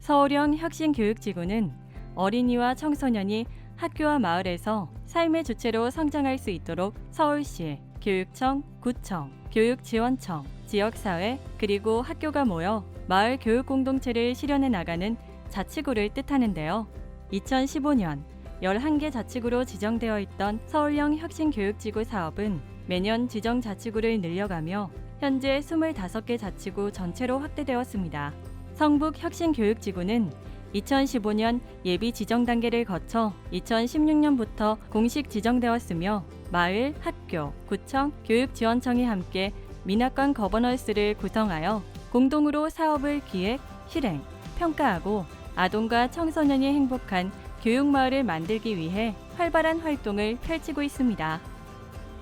서울형 혁신교육지구는 어린이와 청소년이 학교와 마을에서 삶의 주체로 성장할 수 있도록 서울시, 교육청, 구청, 교육지원청, 지역사회, 그리고 학교가 모여 마을 교육 공동체를 실현해 나가는 자치구를 뜻하는데요. 2015년 11개 자치구로 지정되어 있던 서울형 혁신교육지구 사업은 매년 지정 자치구를 늘려가며 현재 25개 자치구 전체로 확대되었습니다. 성북 혁신교육지구는 2015년 예비 지정 단계를 거쳐 2016년부터 공식 지정되었으며 마을, 학교, 구청, 교육지원청이 함께 민학관 거버넌스를 구성하여 공동으로 사업을 기획, 실행, 평가하고 아동과 청소년이 행복한 교육마을을 만들기 위해 활발한 활동을 펼치고 있습니다.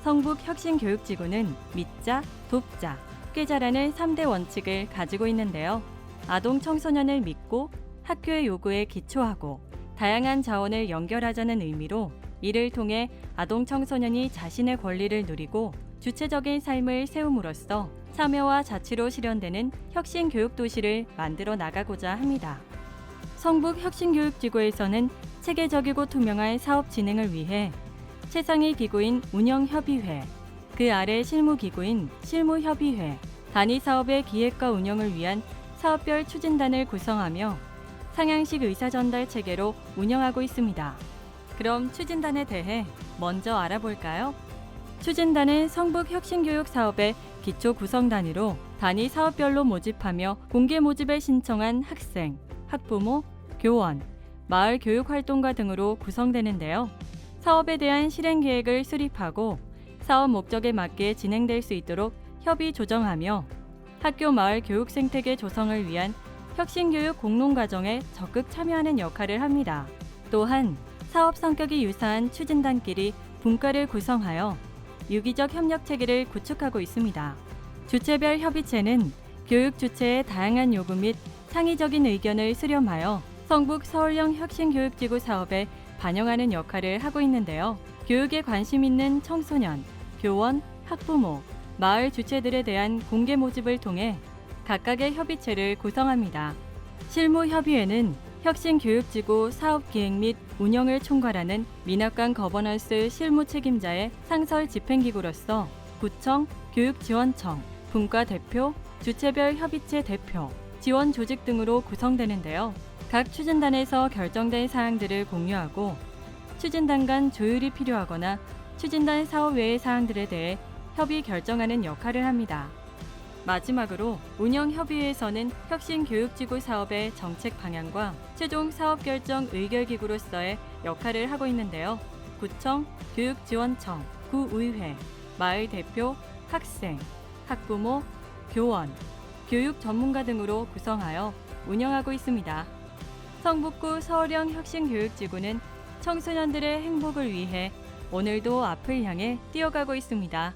성북 혁신교육지구는 믿자, 돕자, 깨자라는 3대 원칙을 가지고 있는데요. 아동 청소년을 믿고 학교의 요구에 기초하고 다양한 자원을 연결하자는 의미로 이를 통해 아동 청소년이 자신의 권리를 누리고 주체적인 삶을 세움으로써 참여와 자치로 실현되는 혁신 교육 도시를 만들어 나가고자 합니다. 성북 혁신교육지구에서는 체계적이고 투명한 사업 진행을 위해 최상위 기구인 운영협의회, 그 아래 실무기구인 실무협의회, 단위 사업의 기획과 운영을 위한 사업별 추진단을 구성하며 상향식 의사 전달 체계로 운영하고 있습니다. 그럼 추진단에 대해 먼저 알아볼까요? 추진단은 성북 혁신교육 사업의 기초 구성 단위로 단위 사업별로 모집하며 공개 모집에 신청한 학생, 학부모, 교원, 마을 교육 활동가 등으로 구성되는데요. 사업에 대한 실행 계획을 수립하고 사업 목적에 맞게 진행될 수 있도록 협의 조정하며 학교 마을 교육 생태계 조성을 위한 혁신교육 공론 과정에 적극 참여하는 역할을 합니다. 또한 사업 성격이 유사한 추진단끼리 분과를 구성하여 유기적 협력 체계를 구축하고 있습니다. 주체별 협의체는 교육 주체의 다양한 요구 및 창의적인 의견을 수렴하여 성북 서울형 혁신교육지구 사업에 반영하는 역할을 하고 있는데요. 교육에 관심 있는 청소년, 교원, 학부모, 마을 주체들에 대한 공개 모집을 통해 각각의 협의체를 구성합니다. 실무 협의회는 혁신교육지구 사업 기획 및 운영을 총괄하는 민학관 거버넌스 실무 책임자의 상설 집행기구로서 구청, 교육지원청, 분과 대표, 주체별 협의체 대표, 지원 조직 등으로 구성되는데요. 각 추진단에서 결정된 사항들을 공유하고 추진단 간 조율이 필요하거나 추진단 사업 외의 사항들에 대해 협의 결정하는 역할을 합니다. 마지막으로 운영협의회에서는 혁신교육지구 사업의 정책 방향과 최종 사업 결정 의결기구로서의 역할을 하고 있는데요. 구청, 교육지원청, 구의회, 마을 대표, 학생, 학부모, 교원, 교육 전문가 등으로 구성하여 운영하고 있습니다. 성북구 서울형 혁신교육지구는 청소년들의 행복을 위해 오늘도 앞을 향해 뛰어가고 있습니다.